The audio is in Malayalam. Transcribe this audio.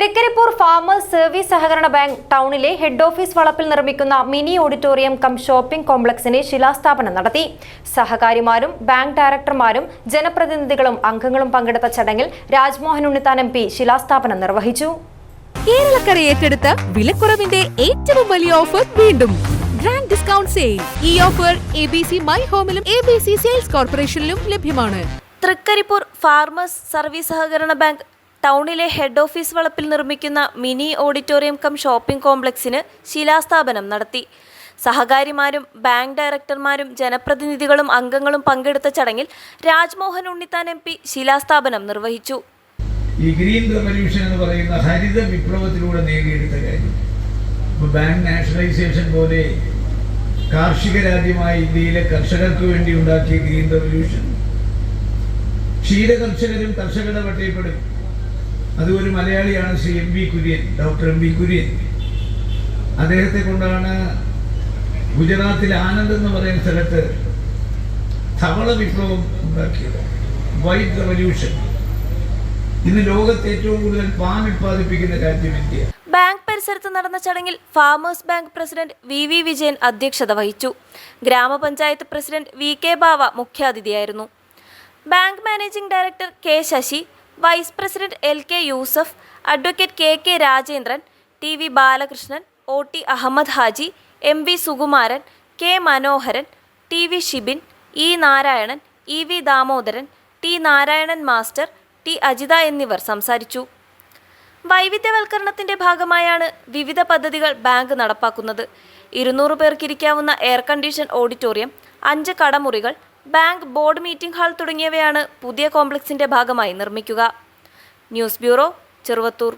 തൃക്കരിപ്പൂർ ഫാമേഴ്സ് സർവീസ് സഹകരണ ബാങ്ക് ടൗണിലെ ഹെഡ് ഓഫീസ് വളപ്പിൽ നിർമ്മിക്കുന്ന മിനി ഓഡിറ്റോറിയം കം ഷോപ്പിംഗ് കോംപ്ലക്സിന് ശിലാസ്ഥാപനം നടത്തി. സഹകാരിമാരും ബാങ്ക് ഡയറക്ടർമാരും ജനപ്രതിനിധികളും അംഗങ്ങളും പങ്കെടുത്ത ചടങ്ങിൽ രാജ്മോഹൻ ഉണ്ണിത്താൻ എം പി ശിലാസ്ഥാപനം നിർവഹിച്ചു. കേരളക്കര ഏറ്റെടുത്ത വിലക്കുറവിന്റെ ഏറ്റവും വലിയ ഓഫർ വീണ്ടും. ഗ്രാൻഡ് ഡിസ്കൗണ്ട് സെയിൽ ഈ offer A B C my ഹോമിലും A B C sales കോർപ്പറേഷനിലും ലഭ്യമാണ്. തൃക്കരിപ്പൂർ ഫാർമേഴ്സ് സർവീസ് സഹകരണ ബാങ്ക് ടൗണിലെ ഹെഡ് ഓഫീസ് വളപ്പിൽ നിർമ്മിക്കുന്ന മിനി ഓഡിറ്റോറിയം കം ഷോപ്പിംഗ് കോംപ്ലക്സിന് ശിലാസ്ഥാപനം നടത്തി. സഹകാരിമാരും ബാങ്ക് ഡയറക്ടർമാരും ജനപ്രതിനിധികളും അംഗങ്ങളും പങ്കെടുത്ത ചടങ്ങിൽ രാജ്മോഹൻ ഉണ്ണിത്താൻ എം പി ശിലാസ്ഥാപനം നിർവഹിച്ചു. ഈ ഗ്രീൻ റവല്യൂഷൻ എന്ന് പറയുന്ന ഹരിത വിപ്ലവത്തിലൂടെ നേടിയെടുത്ത കാര്യം. ബാങ്ക് നാഷണലൈസേഷൻ പോലെ കാർഷിക രാജ്യമായ ഇന്ത്യയിലെ കർഷകർക്ക് വേണ്ടി ഉണ്ടാക്കിയ ഗ്രീൻ റെവല്യൂഷൻ റവല്യൂഷൻ. ക്ഷീരകർഷകരും കർഷകരുടെ പട്ടികപ്പെടും. അത് മലയാളിയാണ് Shri M V Kurien doctor M V Kurien. അദ്ദേഹത്തെ കൊണ്ടാണ് ഗുജറാത്തിലെ ആനന്ദ് എന്ന് പറയുന്ന സ്ഥലത്ത് ധവള വിപ്ലവം ഉണ്ടാക്കിയത്. White revolution. ഇന്ന് ലോകത്ത് ഏറ്റവും കൂടുതൽ പാൻ ഉത്പാദിപ്പിക്കുന്ന രാജ്യം ഇന്ത്യ. ബാങ്ക് പരിസരത്ത് നടന്ന ചടങ്ങിൽ farmers bank president V V Vijayan അധ്യക്ഷത വഹിച്ചു. ഗ്രാമപഞ്ചായത്ത് president V K Bava മുഖ്യാതിഥിയായിരുന്നു. Bank managing director K Sasi vice president L K Yusuf advocate K K Rajendran T V Balakrishnan O T Ahmed Haji M V Sukumaran K Manoharan T V Shibin E Narayanan E V Damodaran T Narayanan master T Ajitha എന്നിവർ സംസാരിച്ചു. വൈവിധ്യവൽക്കരണത്തിന്റെ ഭാഗമായാണ് വിവിധ പദ്ധതികൾ ബാങ്ക് നടപ്പാക്കുന്നത്. ഇരുന്നൂറ് പേർക്കിരിക്കാവുന്ന എയർ കണ്ടീഷൻ ഓഡിറ്റോറിയം അഞ്ച് കടമുറികൾ ബാങ്ക് ബോർഡ് മീറ്റിംഗ് ഹാൾ തുടങ്ങിയവയാണ് പുതിയ കോംപ്ലക്സിന്റെ ഭാഗമായി നിർമ്മിക്കുക. News bureau Cheruvathur.